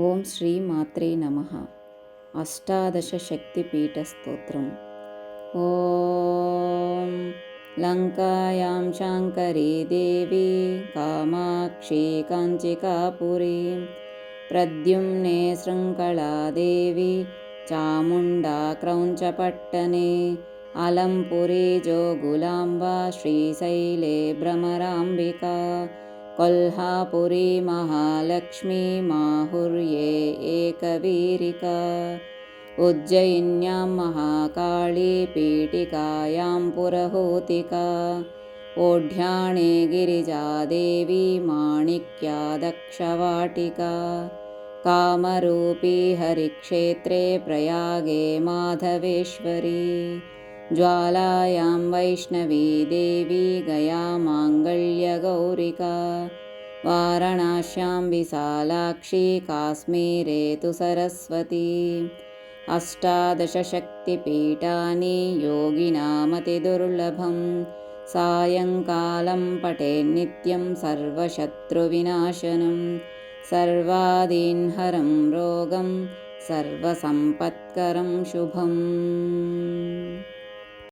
ॐ श्रीमात्रे नमः। अष्टादशशक्तिपीठस्तोत्रम्। ॐ लङ्कायां शाङ्करी देवी कामाक्षी काञ्चिकापुरी प्रद्युम्ने शृङ्खला देवी चामुण्डा क्रौञ्चपट्टने अलम्पुरी जोगुलाम्बा श्रीशैले भ्रमराम्बिका कोल्हापुरी महालक्ष्मी माहुर्ये एकवीरिका। उज्जयिन्यां महाकाली पीठिकायां पुरहोतिका। ओढ्याणे गिरिजादेवी माणिक्या दक्षवाटिका कामरूपी हरिक्षेत्रे प्रयागे माधवेश्वरी ज्वालायां वैष्णवी देवी गया माङ्गल्यगौरिका वाराणास्यां विशालाक्षी काश्मीरे तु सरस्वती। अष्टादशशक्तिपीठानि योगिनामतिदुर्लभं। सायङ्कालं पठेन्नित्यं सर्वशत्रुविनाशनं। सर्वादीन्हरं रोगं सर्वसम्पत्करं शुभम्